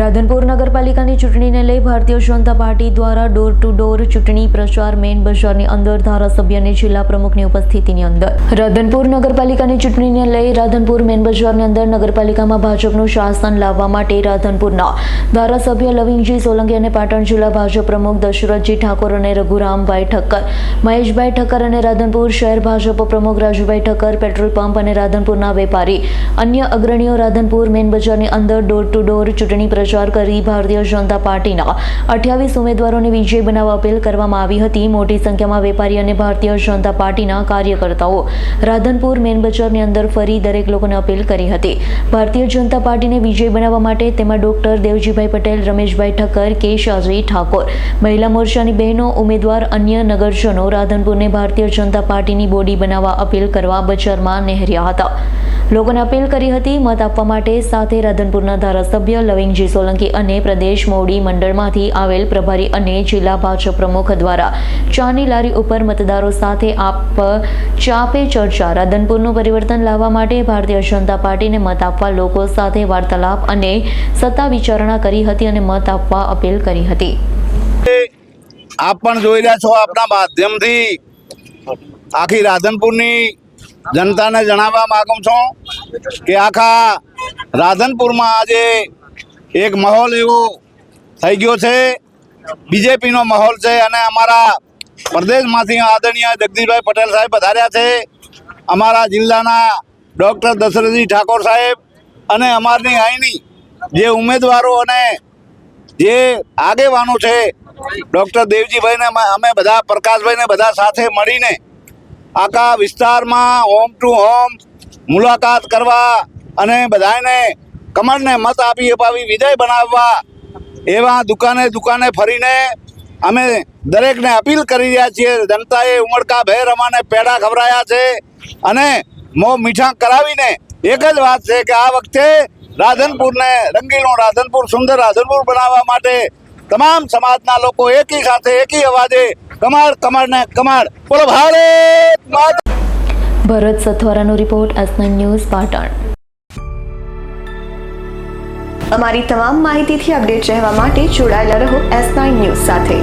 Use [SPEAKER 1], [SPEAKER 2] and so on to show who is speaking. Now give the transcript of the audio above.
[SPEAKER 1] રાધનપુર નગરપાલિકાની ચૂંટણીને લઈ ભારતીય જનતા પાર્ટી દ્વારા ડોર ટુ ડોર ચૂંટણી પ્રચાર મેઇન બજારની અંદર ધારાસભ્ય અને જિલ્લા પ્રમુખની ઉપસ્થિતિની અંદર. રાધનપુર નગરપાલિકાની ચૂંટણીને લઈ રાધનપુર મેઇન બજારની અંદર નગરપાલિકામાં ભાજપનું શાસન લાવવા માટે રાધનપુરના ધારાસભ્ય લવિંગજી સોલંકી અને પાટણ જિલ્લા ભાજપ પ્રમુખ દશરથજી ઠાકોર અને રઘુરામભાઈ ઠક્કર, મહેશભાઈ ઠક્કર અને રાધનપુર શહેર ભાજપ પ્રમુખ રાજુભાઈ ઠક્કર, પેટ્રોલ પંપ અને રાધનપુરના વેપારી અન્ય અગ્રણીઓ રાધનપુર મેઇન બજારની અંદર ડોર ટુ ડોર ચૂંટણી પ્રચાર કરી ભારતીય જનતા પાર્ટીના અઠ્યાવીસ ઉમેદવારોને વિજય બનાવવા અપીલ કરવામાં આવી હતી. મોટી સંખ્યામાં વેપારી અને ભારતીય જનતા પાર્ટીના કાર્યકર્તાઓ રાધનપુર મેન બજારની અંદર ફરી દરેક લોકોને અપીલ કરી હતી. ભારતીય જનતા પાર્ટીને વિજય બનાવવા માટે તેમાં ડોક્ટર દેવજીભાઈ પટેલ, રમેશભાઈ ઠક્કર કેશાજી ઠાકોર. મહિલા મોરચાની બહેનો, ઉમેદવાર, અન્ય નગરજનો રાધનપુરને ભારતીય જનતા પાર્ટીની બોડી બનાવવા અપીલ કરવા બજારમાં નહેર્યા હતા. લોકોને અપીલ કરી હતી મત આપવા માટે સાથે રાધનપુરના ધારાસભ્ય લવિંગજી સોલંકી અને પ્રદેશ મોવડી મંડળમાંથી આવેલ પ્રભારી અને જિલ્લા ભાજપ પ્રમુખ દ્વારા ચાની લારી ઉપર મતદારો સાથે આપ ચાપે ચર્ચા. રાધનપુરનું પરિવર્તન લાવવા માટે ભારતીય જનતા પાર્ટીને મત આપવા લોકો સાથે વાર્તાલાપ અને સત્તા વિચારણા કરી હતી અને મત આપવા અપીલ કરી હતી.
[SPEAKER 2] આપ પણ જોઈ રહ્યા છો આપના માધ્યમથી આખી રાધનપુરની જનતાને જણાવવા માગું છું કે આખા રાધનપુરમાં આજે એક માહોલ એવો થઈ ગયો છે. બીજેપીનો માહોલ છે અને અમારા પ્રદેશમાંથી આદરણીય જગદીશભાઈ પટેલ સાહેબ પધાર્યા છે. અમારા જિલ્લાના ડૉક્ટર દશરથજી ઠાકોર સાહેબ અને અમારની અહીંની જે ઉમેદવારો અને જે આગેવાનો છે, ડૉક્ટર દેવજીભાઈને અમે- બધા, પ્રકાશભાઈને બધા સાથે મળીને આખા વિસ્તારમાં હોમ ટુ હોમ મુલાકાત કરવા અને બધાને કમળને મત આપી અપાવી, વિજય બનાવવા એવા દુકાને દુકાને ફરીને અમે દરેકને અપીલ કરી રહ્યા છીએ. જનતાએ ઉમળકા ભેર અમાને પેડા ખવડાયા છે અને મોં મીઠા કરાવીને એક જ વાત છે કે આ વખતે રાધનપુરને રંગીલું રાધનપુર, સુંદર રાધનપુર બનાવવા માટે તમામ સમાજના લોકો એકી સાથે એકી અવાજે કમાડ કમાડ ને કમાડ. બોલો ભારત માતા
[SPEAKER 1] ભરત સથવારાનો રિપોર્ટ એસ ન્યૂઝ પાટણ.
[SPEAKER 3] અમારી તમામ માહિતીથી અપડેટ રહેવા માટે જોડાયેલા રહો એસ નાઇન ન્યૂઝ સાથે.